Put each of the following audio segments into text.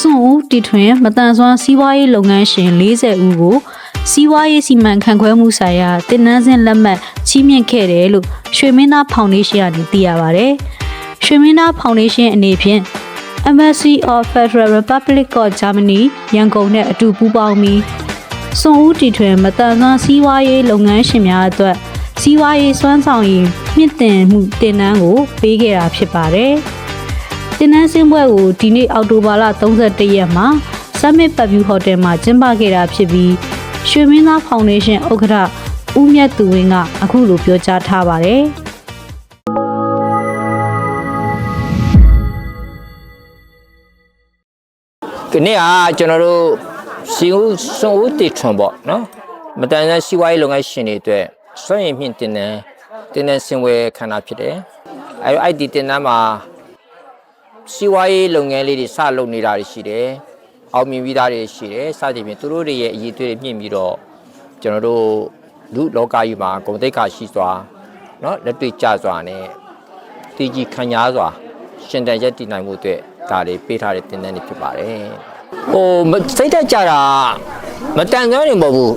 စွန့်ဦးတီထွင်မတန်ဆွမ်းစီးပွားရေးလုပ်ငန်းရှင်40ဦးကိုစီးပွားရေးစီမံခန့်ခွဲမှုဆိုင်ရာတင်နန်းစဉ်လက်မှတ်ချီးမြှင့်ခဲ့တယ်လို့ရွှေမင်းသားဖောင်ဒေးရှင်းကနေသိရပါဗျ။ရွှေမင်းသားဖောင်ဒေးရှင်းအနေဖြင့် Embassy of Federal Republic of Germany ရန်ကုန်နဲ့အတူပူးပေါင်းပြီးစွန့်ဦးတီထွင်မတန်ဆွမ်းစီးပွားရေးလုပ်ငန်းရှင်များအတွက်စီးပွားရေးစွမ်းဆောင်ရည်မြင့်တင်မှုတင်နန်းကိုပေးခဲ့တာဖြစ်ပါတယ်။ တင်နန်းစင်းပွဲကိုဒီနေ့အောက်တိုဘာလ31ရက်မှာ Summit Pavilion Hotel မှာကျင်းပခဲ့တာဖြစ်ပြီးရွှေမင်းသားဖောင်ဒေးရှင်းဥက္ကဋ္ဌဦးမြတ်သူဝင်းကအခုလိုပြောကြားထားပါတယ်။ဒီနေ့ကကျွန်တော်တို့စီဦးစွန်ဦးတည်ထွန်ပေါ့နော်မတန်ဆန်းစီးပွားရေးလုပ်ငန်းရှင်တွေအတွက်စွန့်ရင်မြင့်တင်တဲ့တင်တဲ့စင်ဝယ်ခန္ဓာဖြစ်တယ်အဲအဲ့ဒီတင်တန်းမှာ စီးပွားရေးလုပ်ငန်းလေးတွေစလုပ်နေတာတွေရှိတယ်အောင်မြင်ပြီးသားတွေရှိတယ်စသဖြင့်သူတို့တွေရဲ့အရေးအသွေးတွေမြင့်ပြီးတော့ကျွန်တော်တို့လူလောကကြီးမှာဂုဏ်သိက္ခာရှိစွာနော်လက်တွေ့ကြစွာနဲ့တည်ကြည်ခံညာစွာ ရှင်တန်ရက်တည်နိုင်မှုအတွက်ဒါတွေပေးထားတဲ့တင်တန်းတွေဖြစ်ပါတယ်ဟိုမစိတ်သက်ကြတာမတန်ဆွမ်းနေမဟုတ်ဘူး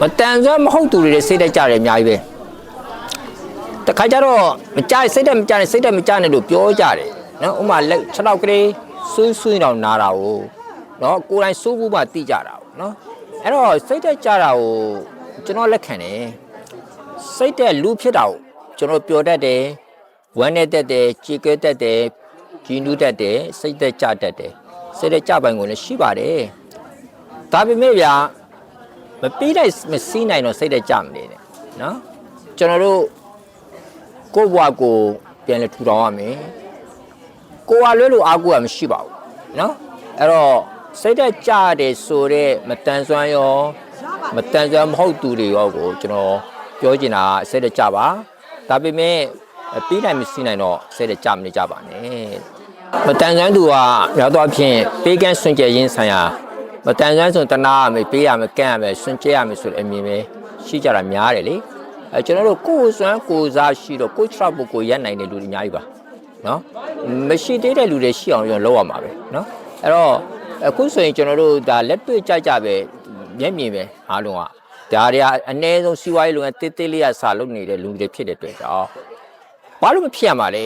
မတန်ဆွမ်းမဟုတ်သူတွေလည်းစိတ်သက်ကြတယ်အများကြီးပဲတခါကျတော့မကြစိတ်သက်မကြနဲ့စိတ်သက်မကြနဲ့လို့ပြောကြတယ် နော်ဥပမာလက်6နောက်ကလေးဆူးဆူးနေအောင်နားတာကိုနော်ကိုယ်တိုင်စိုးဘူးမှတိကြတာကိုနော်အဲ့တော့စိတ်သက်ကြတာကိုကျွန်တော်လက်ခံတယ်စိတ်သက်လူဖြစ်တာကိုကျွန်တော်ပျော်တတ်တယ်ဝမ်းနဲ့တက်တယ်ကြေကွဲတတ်တယ်ကြီးနူးတတ်တယ်စိတ်သက်ကြတတ်တယ်စိတ်သက်ကြပိုင်ကိုလည်းရှိပါတယ်ဒါပေမဲ့ဗျာမပြီးနိုင်မစည်းနိုင်တော့စိတ်သက်ကြမနေနဲ့နော်ကျွန်တော်တို့ကိုယ့်ဘဝကိုပြန်လဲထူထောင်ရမယ် ကိုယ်ကလွဲလို့အားကိုးရမရှိပါဘူးနော်အဲ့တော့စိတ်သက်ကြတယ်ဆိုတော့မတန်ဆွမ်းရောမတန်ဆွမ်းမဟုတ်သူတွေရောကိုကျွန်တော်ပြောချင်တာစိတ်သက်ကြပါဒါပေမဲ့ပြီးနိုင်မစည်းနိုင်တော့စိတ်သက်ကြမနေကြပါနဲ့မတန်ဆွမ်းသူကရောက်တော့ဖြင့်ပေးကန်းစွန့်ကြဲရင်းဆိုင်ရာမတန်ဆွမ်းဆိုတနာရမယ်ပေးရမယ်ကန့်ရမယ်စွန့်ကြဲရမယ်ဆိုတဲ့အမြင်ပဲရှိကြတာများတယ်လေအဲကျွန်တော်တို့ကိုယ်စွမ်းကိုယ်စားရှိတော့ကိုယ်ချပုဂ္ဂိုလ်ရက်နိုင်တဲ့လူတွေအများကြီးပါ နော်မရှိသေးတဲ့လူတွေရှိအောင်ကျွန်တော်လုပ်ရမှာပဲနော်အဲ့တော့အခုဆိုရင်ကျွန်တော်တို့ဒါလက်တွေ့ကြကြပဲမျက်မြင်ပဲအားလုံးကဒါတွေကအနည်းဆုံးစီးပွားရေးလုပ်ငန်းတေးသေးလေးရစာလုပ်နေတဲ့လူတွေဖြစ်တဲ့အတွက်ကြောင့်ဘာလို့မဖြစ်ရမှာလဲ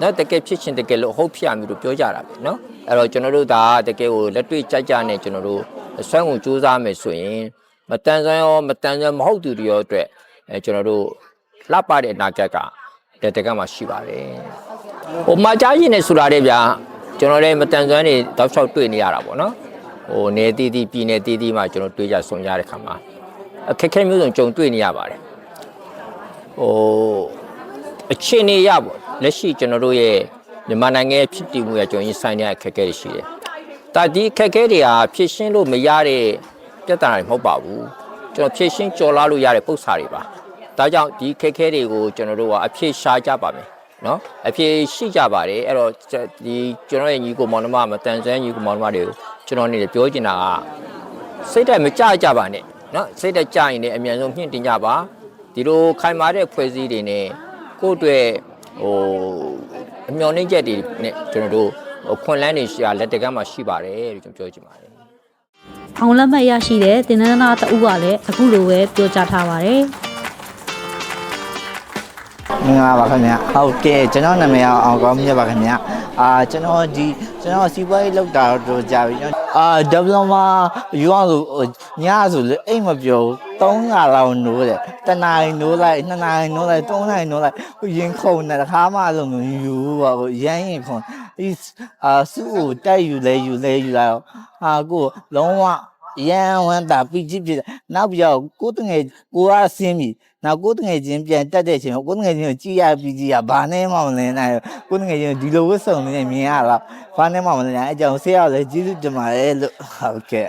နော်တကယ်ဖြစ်ချင်းတကယ်လို့ဟုတ်ဖြစ်ရမယ်လို့ပြောကြတာပဲနော်အဲ့တော့ကျွန်တော်တို့ဒါတကယ်ကိုလက်တွေ့ကြကြနဲ့ကျွန်တော်တို့ဆွမ်းကိုစူးစမ်းမယ်ဆိုရင်မတန်ဆွမ်းရောမတန်ဆွမ်းမဟုတ်သူတွေရောအတွက်အဲကျွန်တော်တို့လှပတဲ့အနာဂတ်ကတတကမှာရှိပါတယ် ဟိုမှာကြားရင်နေဆိုတာတဲ့ဗျာကျွန်တော်လည်းမတန်ဆွမ်းနေတောက်လျှောက်တွေ့နေရတာပေါ့နော်ဟိုနေတီးတီးပြည်နေတီးတီးမှာကျွန်တော်တွေ့ကြဆုံရတဲ့ခါမှာအခက်အခဲမျိုးစုံကြုံတွေ့နေရပါတယ်ဟိုအခြေအနေရပေါ့လက်ရှိကျွန်တော်တို့ရဲ့မြန်မာနိုင်ငံရဲ့ဖြစ်တည်မှုရကျွန်တော်ရင်ဆိုင်တဲ့အခက်အခဲတွေရှိတယ်။ဒါဒီအခက်အခဲတွေဟာဖြည့်ရှင်းလို့မရတဲ့ပြဿနာတွေမဟုတ်ပါဘူး။ကျွန်တော်ဖြည့်ရှင်းကြော်လာလို့ရတဲ့ပု္ပ္ပာတွေပါ။ဒါကြောင့်ဒီအခက်အခဲတွေကိုကျွန်တော်တို့ကအဖြေရှာကြပါမယ်။ နော်အဖြေရှိကြပါတယ်အဲ့တော့ဒီကျွန်တော်ရဲ့ညီကိုမောင်နှမမတန်ဆွမ်းညီကိုမောင်နှမတွေကိုကျွန်တော်အနေနဲ့ပြောချင်တာကစိတ်ဓာတ်မကြကြပါနဲ့နော်စိတ်ဓာတ်ကြရင်လည်းအမြန်ဆုံးမြင့်တင်ကြပါဒီလိုခိုင်မာတဲ့ဖွဲ့စည်းတွေနဲ့ကိုယ့်အတွက်ဟိုအမျော်နှိမ့်ချက်တွေနဲ့ကျွန်တော်တို့ဟိုခွန်လန်းနေရှာလက်တကမ်းမှာရှိပါတယ်လို့ကျွန်တော်ပြောချင်ပါတယ်ဖောင်လက်မှတ်ရရှိတဲ့တင်နန်းသားတဦးကလည်းအခုလိုပဲပြောကြားထားပါတယ်။ မင်္ဂလာပါခင်ဗျာဟုတ်ကဲ့ကျွန်တော်နာမည်အောင်ကောင်းမြတ်ပါခင်ဗျာအာကျွန်တော်ဒီကျွန်တော်စီးပွားရေးလုပ်တာတော့ကြာပြီကျွန်တော်အာဒဗလမာယူအောင်ဆိုညဆိုလေအိမ်မပြော300လောက်နိုးတယ်တနားရီနိုးလိုက်2နာရီနိုးလိုက်3နာရီနိုးလိုက်ရင်ခုန်တယ်တစ်ခါမှအဲ့လိုမျိုးယူပါဘူးရမ်းရင်ခုန်ဒီအာစုကိုတက်ယူလဲယူလဲယူလာတော့ဟာကိုလုံးဝ ရန်ဝမ်းတာပြီးကြည့်ဖြစ်တယ်နောက်ပြီးတော့ကိုယ်တငယ်ကိုကဆင်းပြီနောက်ကိုယ်တငယ်ချင်းပြန်တက်တဲ့အချိန်မှာကိုယ်တငယ်ချင်းကိုကြည်ရပြီးကြည်ရဘာနဲ့မှမလင်းနိုင်ဘူးကိုယ်တငယ်ချင်းဒီလိုဝတ်စုံနေမြင်ရတော့ဘာနဲ့မှမလင်းနိုင်အဲကြောင့်ဆေးရလဲကျေးဇူးတင်ပါတယ်လို့ဟုတ်ကဲ့